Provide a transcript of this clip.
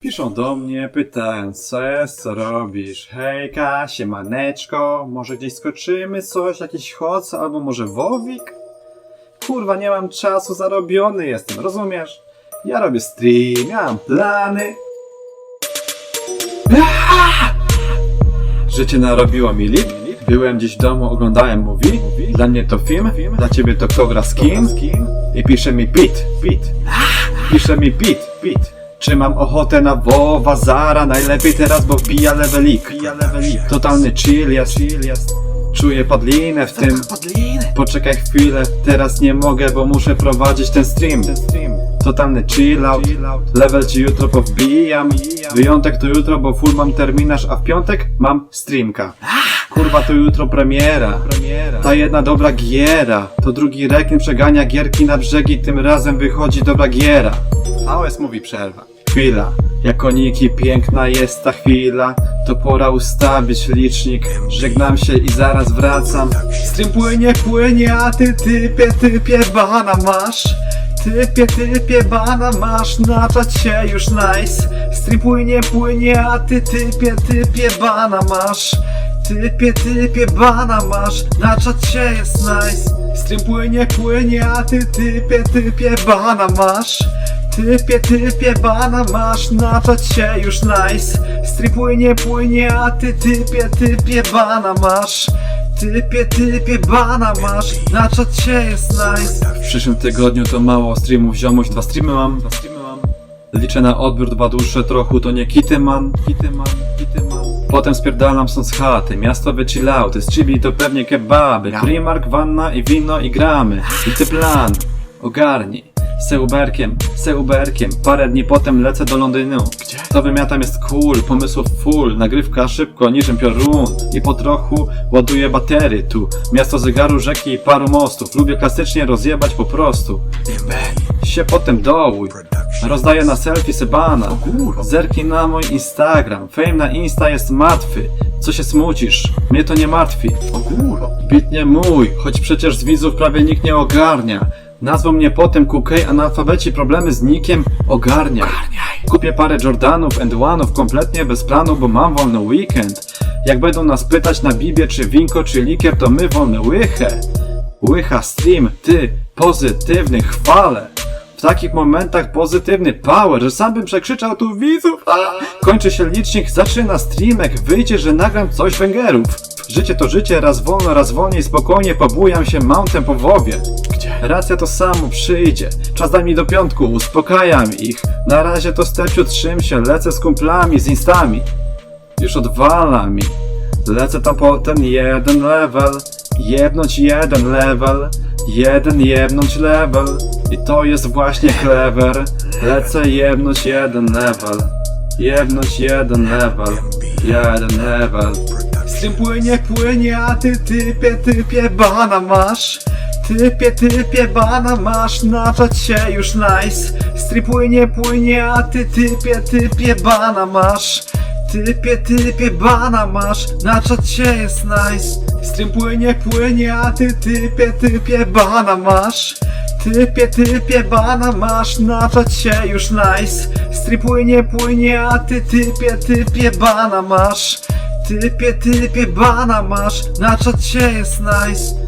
Piszą do mnie, pytając, co jest, co robisz. Hejka, siemaneczko, może gdzieś skoczymy, coś, jakiś choc, albo może wowik? Kurwa, nie mam czasu, zarobiony jestem, rozumiesz? Ja robię stream, ja mam plany. Aaa! Życie narobiło mi lip. Byłem gdzieś w domu, oglądałem movie. Dla mnie to film, dla ciebie to kto gra z kim. I pisze mi beat, beat. Pisze mi beat, beat. Czy mam ochotę na WoWa, Zara? Najlepiej teraz, bo wbija levelik. Totalny chill jest. Czuję podlinę w tym. Poczekaj chwilę, teraz nie mogę, bo muszę prowadzić ten stream. Totalny chill out. Level ci jutro powbijam. Wyjątek to jutro, bo full mam terminarz, a w piątek mam streamka. Kurwa, to jutro premiera. Ta jedna dobra giera. To drugi rekin przegania gierki na brzegi, tym razem wychodzi dobra giera. AOS mówi przerwa. Chwila. Jak koniki, piękna jest ta chwila. To pora ustawić licznik. Żegnam się i zaraz wracam. Stream płynie, płynie, a ty typie, typie, bana masz. Typie, typie, bana masz, na czacie już nice. Stream płynie, płynie, a ty typie, typie, bana masz. Typie, typie, bana masz, na czacie jest nice. Stream płynie, płynie, a ty typie, typie, bana masz. Typie, typie, bana masz, na czacie już nice. Stream płynie, płynie, a ty typie, typie, bana masz. Typie, typie, bana masz, na czacie jest nice. W przyszłym tygodniu to mało streamów, ziomuś, dwa streamy mam. Dwa streamy mam. Liczę na odbiór dwa dłuższe trochę, to nie kity man, kity man, kity man. Potem spierdalam stąd z chaty, miastowe chillauty, z chibi to pewnie kebaby, Primark, wanna i wino i gramy. I ty plan, ogarnij. Seuberkiem, Seuberkiem, parę dni potem lecę do Londynu. Gdzie? To wymiatam jest cool, pomysłów full, nagrywka szybko niczym piorun. I po trochu ładuję batery tu. Miasto zegaru, rzeki i paru mostów. Lubię klasycznie rozjebać po prostu. Się potem dołuj. Rozdaję na selfie sebana. Zerknij na mój Instagram. Fame na Insta jest martwy. Co się smucisz? Mnie to nie martwi. Bit nie mój, choć przecież z widzów prawie nikt nie ogarnia. Nazwą mnie potem Kukej, analfabeci problemy z nikiem ogarnia. Kupię parę Jordanów and One'ów kompletnie bez planu, bo mam wolny weekend. Jak będą nas pytać na Bibie, czy winko, czy likier, to my wolne łychę. Łycha stream, ty, pozytywny, chwale. W takich momentach pozytywny power, że sam bym przekrzyczał tu widzów. A! Kończy się licznik, zaczyna streamek, wyjdzie, że nagram coś węgerów. Życie to życie, raz wolno, raz wolniej, spokojnie pobujam się mountem po wowie. Gdzie? Racja to samo przyjdzie. Czas daj mi do piątku, uspokajam ich. Na razie to stepciu trzym się, lecę z kumplami, z instami. Już odwala mi. Lecę tam po ten jeden level. Jebnąć jeden level. Jeden jebnąć level. I to jest właśnie clever. Lecę jebnąć jeden level. Jebnąć jeden level. Jeden level. Stream płynie, płynie, a ty typie, typie, bana masz. Typie, typie, bana masz, na czacie już nice. Stream płynie, płynie, a ty typie, typie, bana masz. Typie, typie, bana masz, na czacie jest nice. Stream płynie, płynie, a ty typie, typie, bana masz. Typie, typie, bana masz, na czacie już nice. Stream płynie, płynie, a ty typie, typie, bana masz. Typie, typie, bana masz, na czacie jest nice.